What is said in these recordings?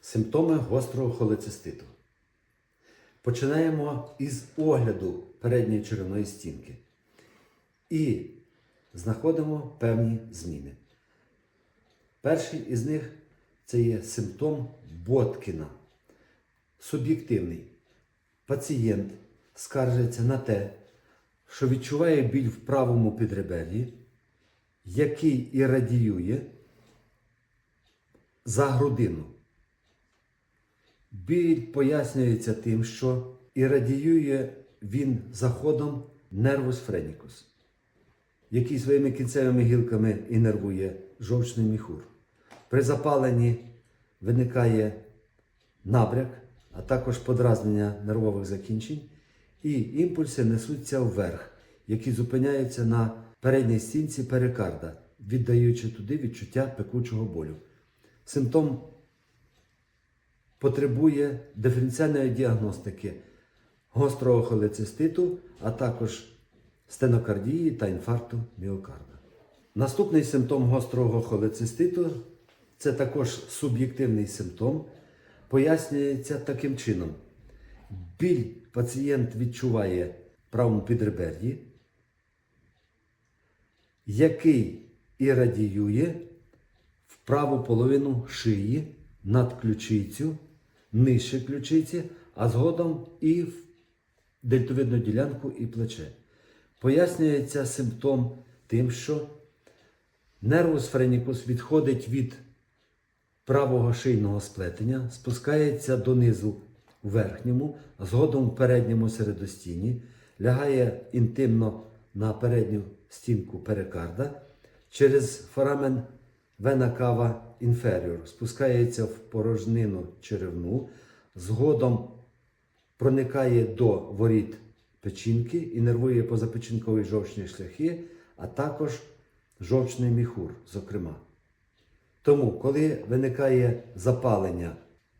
Симптоми гострого холециститу. Починаємо із огляду передньої черевної стінки і знаходимо певні зміни. Перший із них це є симптом Боткіна. Суб'єктивний. Пацієнт скаржиться на те, що відчуває біль в правому підребер'ї, який і радіює за грудину. Біль пояснюється тим, що і радіює він заходом нервус френікус, який своїми кінцевими гілками інервує жовчний міхур. При запаленні виникає набряк, а також подразнення нервових закінчень, і імпульси несуться вверх, які зупиняються на передній стінці перикарда, віддаючи туди відчуття пекучого болю. Симптом потребує диференціальної діагностики гострого холециститу, а також стенокардії та інфаркту міокарда. Наступний симптом гострого холециститу це також суб'єктивний симптом, пояснюється таким чином. Біль пацієнт відчуває правому підребер'ї, який і радіює в праву половину шиї над ключицю, нижче ключиці, а згодом і в дельтовидну ділянку і плече. Пояснюється симптом тим, що нервус френікус відходить від правого шийного сплетення, спускається донизу в верхньому, згодом в передньому середостіні, лягає інтимно на передню стінку перикарда, через форамен вена кава інферіор, спускається в порожнину черевну, згодом проникає до воріт печінки, інервує позапечінкові жовчні шляхи, а також жовчний міхур, зокрема. Тому, коли виникає запалення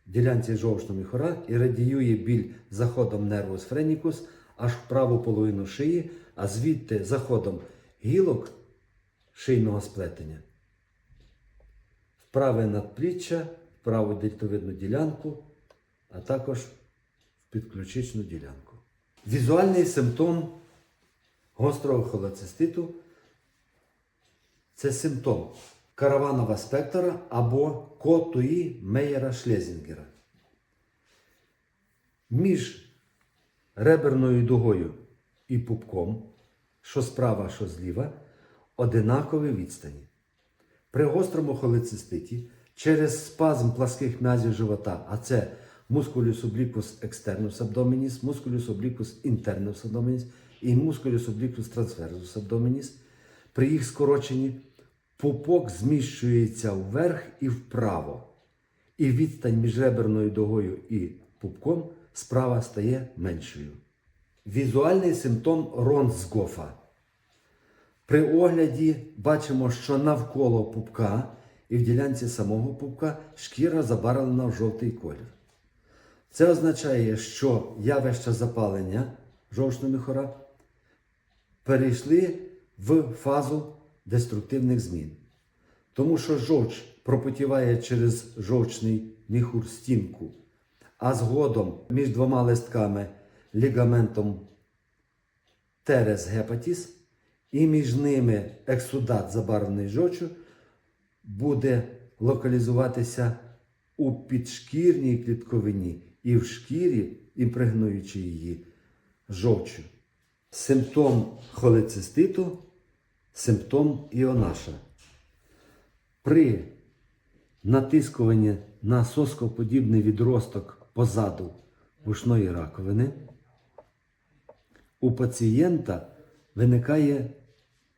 ділянці жовчного міхура і радіює біль заходом нервус френікус аж в праву половину шиї, а звідти заходом гілок шийного сплетення, праве надпліччя, праву дельтовидну ділянку, а також в підключичну ділянку. Візуальний симптом гострого холециститу це симптом караванова спектора або котуї Мейера Шлезінгера. Між реберною дугою і пупком, що справа, що зліва, одинакові відстані. При гострому холециститі через спазм пласких м'язів живота, а це мускулюс облікус externus abdominis, мускулюс облікус internus abdominis і мускулюс облікус transversus abdominis, при їх скороченні пупок зміщується вверх і вправо. І відстань між реберною дугою і пупком справа стає меншою. Візуальний симптом Ронсгофа. При огляді бачимо, що навколо пупка і в ділянці самого пупка шкіра забарвлена в жовтий колір. Це означає, що явища запалення жовчного міхора перейшли в фазу деструктивних змін. Тому що жовч пропотіває через жовчний міхур стінку, а згодом між двома листками лігаментом терес гепатіс, і між ними ексудат забарвлений жовчу буде локалізуватися у підшкірній клітковині і в шкірі, імпрегнуючи її жовчю. Симптом холециститу симптом іонаша. При натискуванні на соскоподібний відросток позаду вушної раковини у пацієнта виникає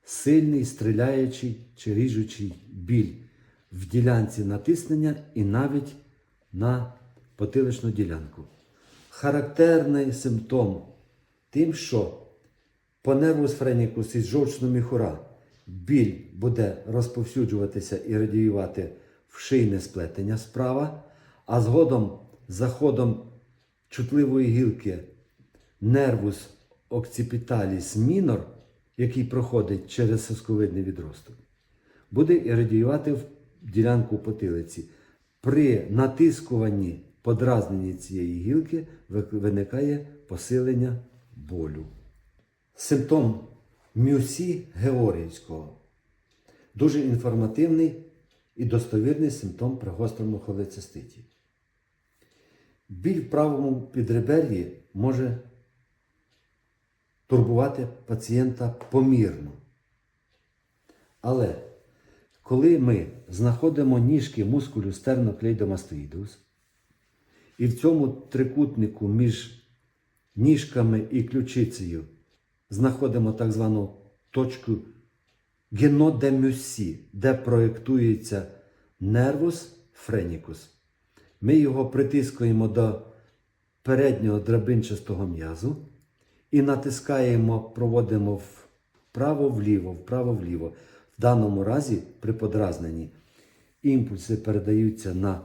сильний стріляючий чи ріжучий біль в ділянці натиснення і навіть на потиличну ділянку. Характерний симптом тим, що по нервус френікус із жовчного міхура біль буде розповсюджуватися і радіювати в шийне сплетення справа, а згодом заходом чутливої гілки нервус окципіталіс мінор, який проходить через сосковидний відросток, буде і радіювати в ділянку потилиці При натискуванні подразненні цієї гілки виникає посилення болю. Симптом мюсі Георгіївського дуже інформативний і достовірний симптом при гострому холециститі. Біль в правому підребер'ї може турбувати пацієнта помірно. Але коли ми знаходимо ніжки мускулю стерноклейдомастоїдус, і в цьому трикутнику між ніжками і ключицею знаходимо так звану точку генодемюсі, де проєктується нервус френікус. Ми його притискуємо до переднього драбинчастого м'язу і натискаємо, проводимо вправо-вліво, вправо-вліво. В даному разі при подразненні імпульси передаються на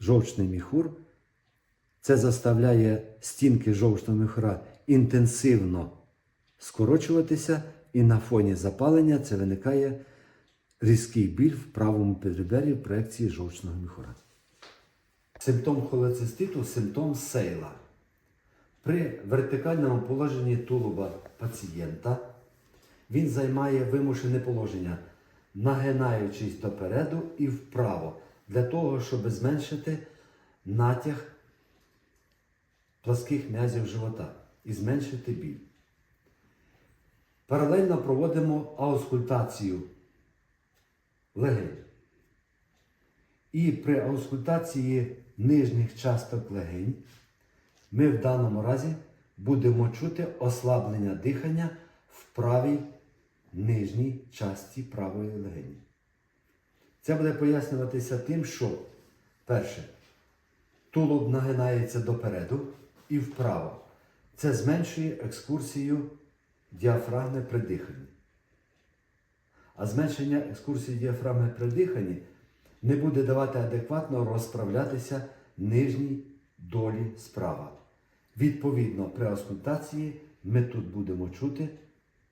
жовчний міхур. Це заставляє стінки жовчного міхура інтенсивно скорочуватися, і на фоні запалення це виникає різкий біль в правому підребер'ї в проекції жовчного міхура. Симптом холециститу симптом сейла. При вертикальному положенні тулуба пацієнта він займає вимушене положення, нагинаючись допереду і вправо, для того, щоб зменшити натяг пласких м'язів живота і зменшити біль. Паралельно проводимо аускультацію легень. І при аускультації нижніх часток легень ми в даному разі будемо чути ослаблення дихання в правій нижній часті правої легені. Це буде пояснюватися тим, що перше, тулуб нагинається допереду і вправо. Це зменшує екскурсію діафрагми при диханні. А зменшення екскурсії діафрагми при диханні не буде давати адекватно розправлятися нижній долі справа. Відповідно, при аускультації ми тут будемо чути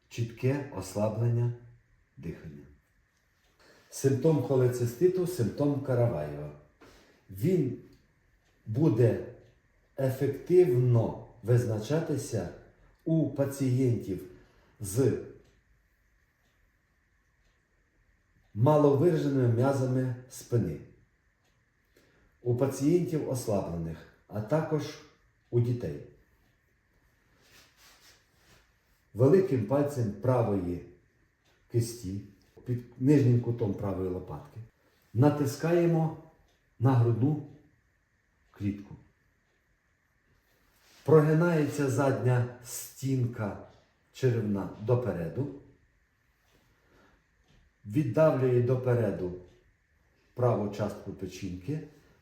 чітке ослаблення дихання. Симптом холециститу симптом Караваєва. Він буде ефективно визначатися у пацієнтів з маловираженими м'язами спини, у пацієнтів ослаблених, а також у дітей. Великим пальцем правої кисті під нижнім кутом правої лопатки натискаємо на грудну клітку. Прогинається задня стінка черевна допереду, віддавлює допереду праву частку печінки,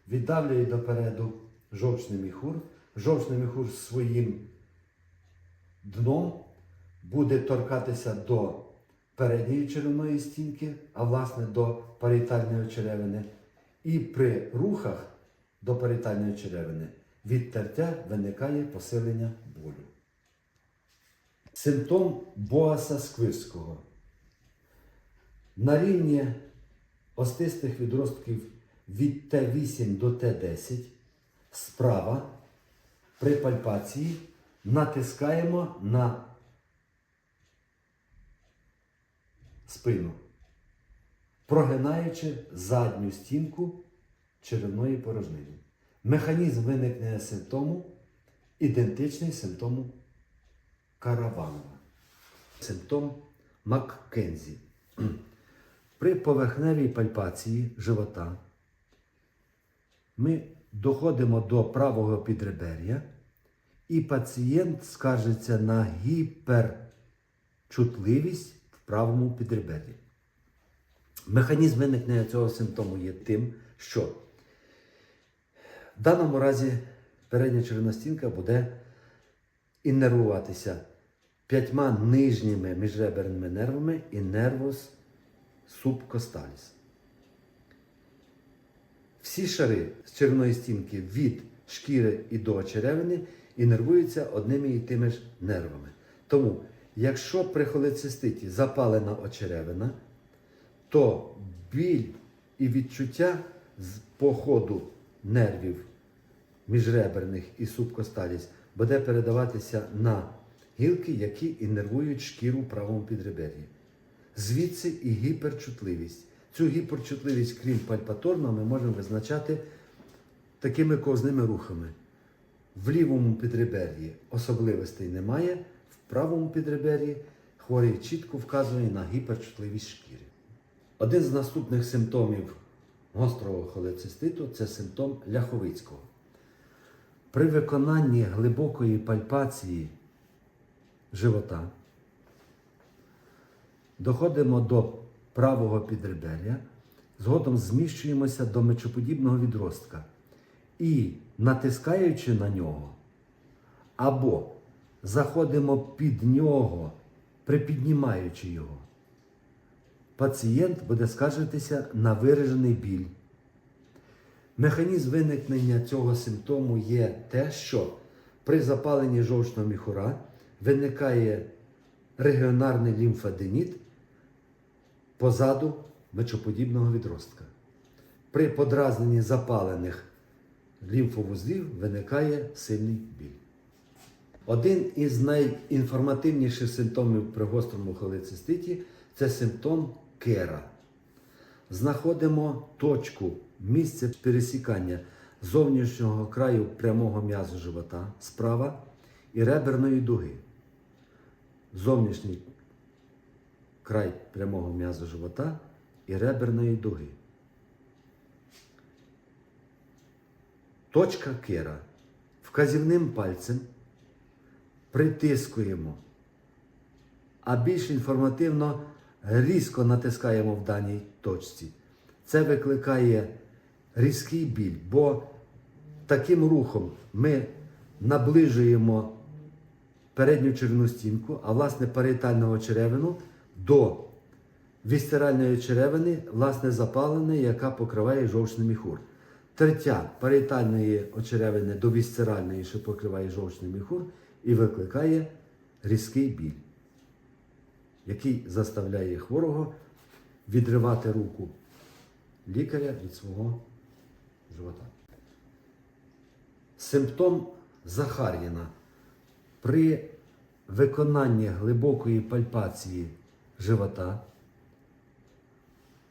віддавлює допереду жовчний міхур. Жовчний міхур своїм дном буде торкатися до передньої черевної стінки, а власне до паріетальної черевини. І при рухах до паріетальної черевини від тертя виникає посилення болю. Симптом Боаса Сквирського. На рівні остистих відростків від Т8 до Т10 справа при пальпації натискаємо на спину, прогинаючи задню стінку черевної порожнини. Механізм виникнення симптому ідентичний симптому Караванова. Симптом Маккензі. При поверхневій пальпації живота ми доходимо до правого підребер'я, і пацієнт скаржиться на гіперчутливість в правому підребер'ї. Механізм виникнення цього симптому є тим, що в даному разі передня черевна стінка буде іннервуватися п'ятьма нижніми міжреберними нервами і нервус субкосталіс. Всі шари з червоної стінки від шкіри і до черевини інервуються одними і тими ж нервами. Тому, якщо при холециститі запалена очеревина, то біль і відчуття з походу нервів міжреберних і субкосталіс буде передаватися на гілки, які іннервують шкіру в правому підребер'ї. Звідси і гіперчутливість. Цю гіперчутливість, крім пальпаторного, ми можемо визначати такими ковзними рухами. В лівому підребер'ї особливостей немає, в правому підребер'ї хворий чітко вказує на гіперчутливість шкіри. Один з наступних симптомів гострого холециститу це симптом Ляховицького. При виконанні глибокої пальпації живота доходимо до правого підребер'я, згодом зміщуємося до мечоподібного відростка і, натискаючи на нього, або заходимо під нього, припіднімаючи його, пацієнт буде скаржитися на виражений біль. Механізм виникнення цього симптому є те, що при запаленні жовчного міхура виникає регіонарний лімфаденіт позаду мечоподібного відростка. При подразненні запалених лімфовузлів виникає сильний біль. Один із найінформативніших симптомів при гострому холециститі це симптом кера. Знаходимо точку, місце пересікання зовнішнього краю прямого м'язу живота справа і реберної дуги. Зовнішній край прямого м'язу живота і реберної дуги. Точка кера. Вказівним пальцем притискуємо, а більш інформативно різко натискаємо в даній точці. Це викликає різкий біль, бо таким рухом ми наближуємо передню червну стінку, а власне паріетального черевину до вісцеральної черевини, власне, запаленої, яка покриває жовчний міхур. Тертя паріетальної очеревини до вісцеральної, що покриває жовчний міхур, і викликає різкий біль, який заставляє хворого відривати руку лікаря від свого живота. Симптом Захар'їна при виконанні глибокої пальпації живота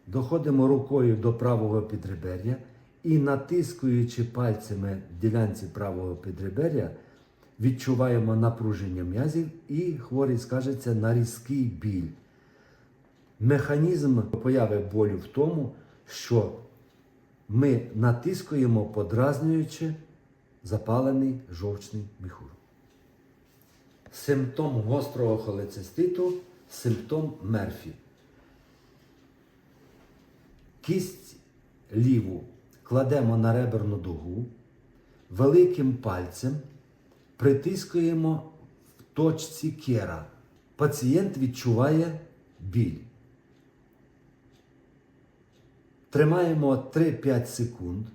доходимо рукою до правого підребер'я і натискуючи пальцями в ділянці правого підребер'я, відчуваємо напруження м'язів і хворий скажеться на різкий біль. Механізм появи болю в тому, що ми натискуємо, подразнюючи запалений жовчний міхур. Симптом гострого холециститу симптом Мерфі. Кість ліву кладемо на реберну дугу, великим пальцем притискуємо в точці кера. Пацієнт відчуває біль. Тримаємо 3-5 секунд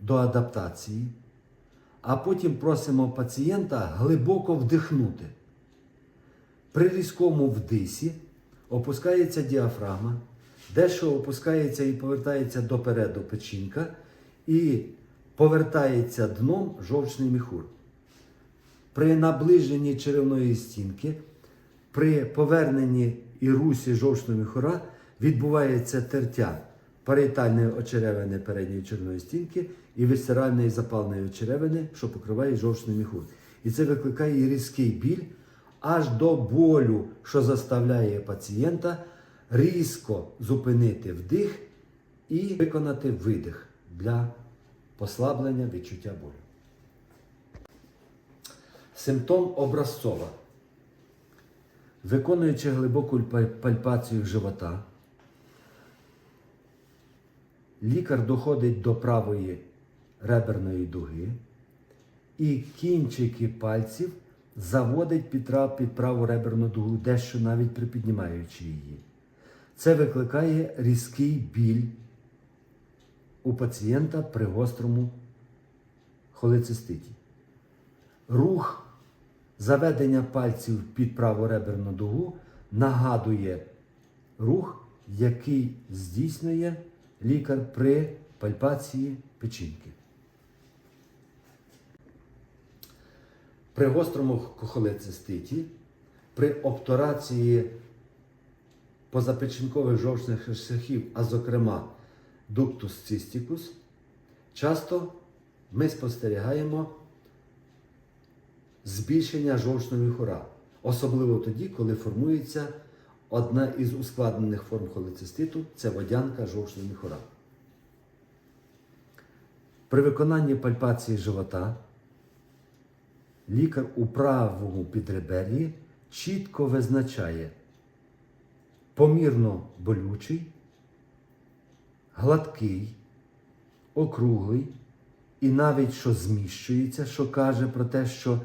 до адаптації, а потім просимо пацієнта глибоко вдихнути. При різкому вдисі опускається діафрагма, дещо опускається і повертається допереду печінка і повертається дном жовчний міхур. При наближенні черевної стінки, при поверненні і русі жовчного міхура відбувається тертя паріетальної очеревини передньої черевної стінки і висцеральної запальної очеревини, що покриває жовчний міхур. І це викликає різкий біль аж до болю, що заставляє пацієнта різко зупинити вдих і виконати видих для послаблення відчуття болю. Симптом образцова. Виконуючи глибоку пальпацію живота, лікар доходить до правої реберної дуги і кінчики пальців заводить під, під праву реберну дугу, дещо навіть припіднімаючи її. Це викликає різкий біль у пацієнта при гострому холециститі. Рух заведення пальців під праву реберну дугу нагадує рух, який здійснює лікар при пальпації печінки. При гострому кохолециститі, при обтурації позапечінкових жовчних шляхів, а зокрема дуктус цистикус, часто ми спостерігаємо збільшення жовчного міхура, особливо тоді, коли формується одна із ускладнених форм холециститу це водянка жовчного міхура. При виконанні пальпації живота лікар у правому підребер'ї чітко визначає помірно болючий, гладкий, округлий і навіть що зміщується, що каже про те, що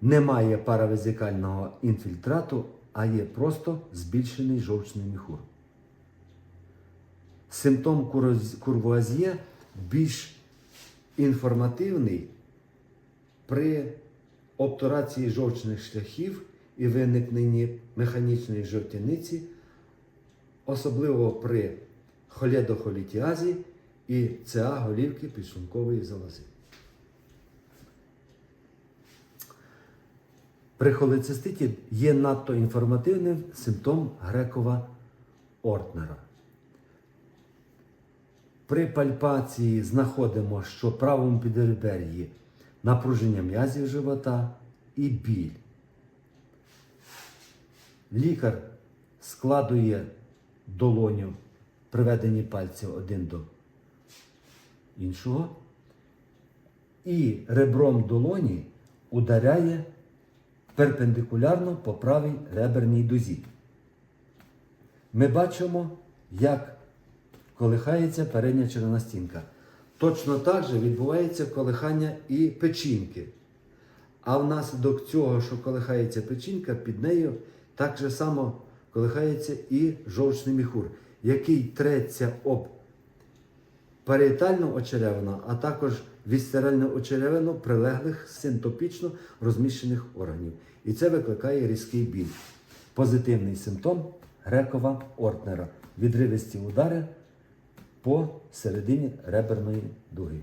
немає паравезикального інфільтрату, а є просто збільшений жовчний міхур. Симптом куроз- більш інформативний при обтурації жовчних шляхів і виникненні механічної жовтяниці, особливо при холєдохолітіазі і ЦА голівки підшлункової залози. При холециститі є надто інформативним симптом Грекова Ортнера. При пальпації знаходимо, що правому підребер'ї напруження м'язів живота і біль. Лікар складує долоню, приведені пальців один до іншого, і ребром долоні ударяє перпендикулярно по правій реберній дузі. Ми бачимо, як колихається передня червона стінка. Точно так же відбувається колихання і печінки. А внаслідок цього, що колихається печінка, під нею так же само колихається і жовчний міхур, який треться об паріетальну очеревину, а також вісцеральну очеревину прилеглих синтопічно розміщених органів. І це викликає різкий біль. Позитивний симптом Грекова Ортнера. Відривисті удари по середині реберної дуги.